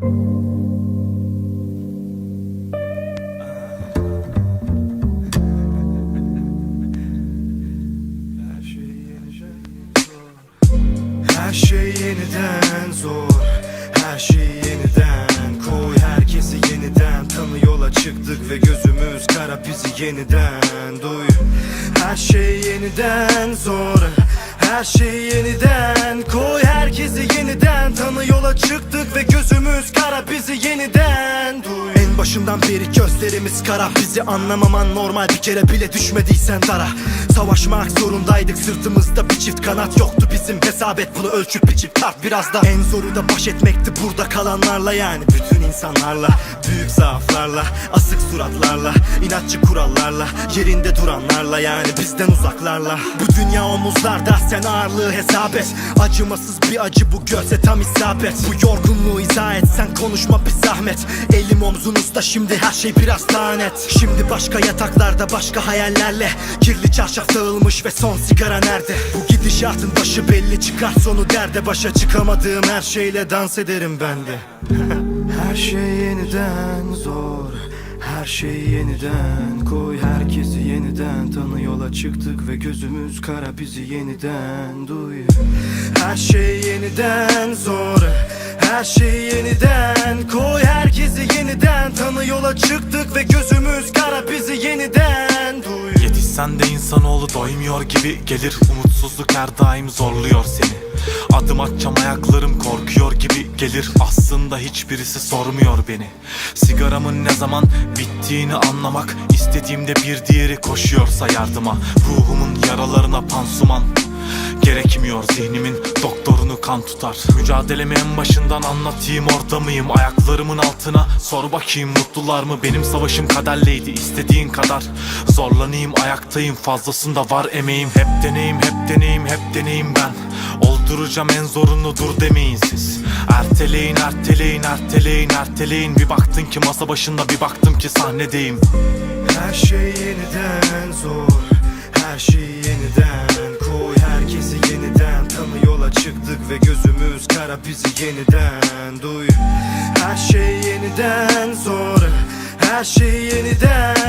Her şey yeniden zor. Her şey yeniden Koy. Herkesi yeniden Tanı yola çıktık ve gözümüz kara bizi yeniden Duy. Her şey yeniden zor. Her şey yeniden Koy. Herkesi yeniden Tanı yola çıktık ve kara bizi yeniden. Duy. En başından beri gözlerimiz kara. Bizi anlamaman normal. Bir kere bile düşmediysen dara Savaşmak zorundaydık sırtımızda bir çift kanat yoktu. Bizim Hesap et bunu ölçüp biçip tart biraz da En zoru da baş etmekti burada kalanlarla yani. Bütün insanlarla, büyük zaaflarla Asık suratlarla, inatçı kurallarla Yerinde duranlarla yani bizden uzaklarla. Bu dünya omuzlarda sen ağırlığı hesap et. Acımasız bir acı bu göze tam isabet. Bu yorgunluğu izah et sen konuşma bir zahmet. Elim omzunuzda şimdi her şey biraz daha net Şimdi başka yataklarda başka hayallerle Kirli çarşaf dağılmış ve son sigara nerede? Bu gidişatın başı belli çıkar sonu derde. Başa çıkamadığım her şeyle dans ederim ben de. Her şey yeniden zor. Her şey yeniden Koy. Herkesi yeniden Tanı yola çıktık ve gözümüz kara. Bizi yeniden duy. Her şey yeniden zor. Her şey yeniden Koy. Herkesi yeniden Tanı yola çıktık ve gözümüz kara. Bizi yeniden Yetişsen de insanoğlu doymuyor gibi gelir. Umutsuzluk her daim zorluyor seni. Adım atacağım ayaklarım korkuyor gibi gelir. Aslında hiçbirisi sormuyor beni. Sigaramın ne zaman bittiğini anlamak istediğimde bir diğeri koşuyorsa yardıma. Ruhumun yaralarına pansuman Gerekmiyor zihnimin doktorunu kan tutar. Mücadelemi en başından anlatayım orada mıyım? Ayaklarımın altına sor bakayım mutlular mı? Benim savaşım kaderleydi istediğin kadar. Zorlanayım ayaktayım fazlasında var emeğim. Hep deneyim hep deneyim hep deneyim ben. Olduracağım en zorunu dur demeyin siz. Erteleyin erteleyin erteleyin erteleyin. Bir baktın ki masa başında bir baktım ki sahnedeyim. Her şey yeniden zor. Her şey yeniden çıktık ve gözümüz kara bizi yeniden Duy. Her şey yeniden zor Her şey yeniden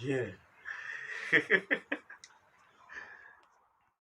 Yeah.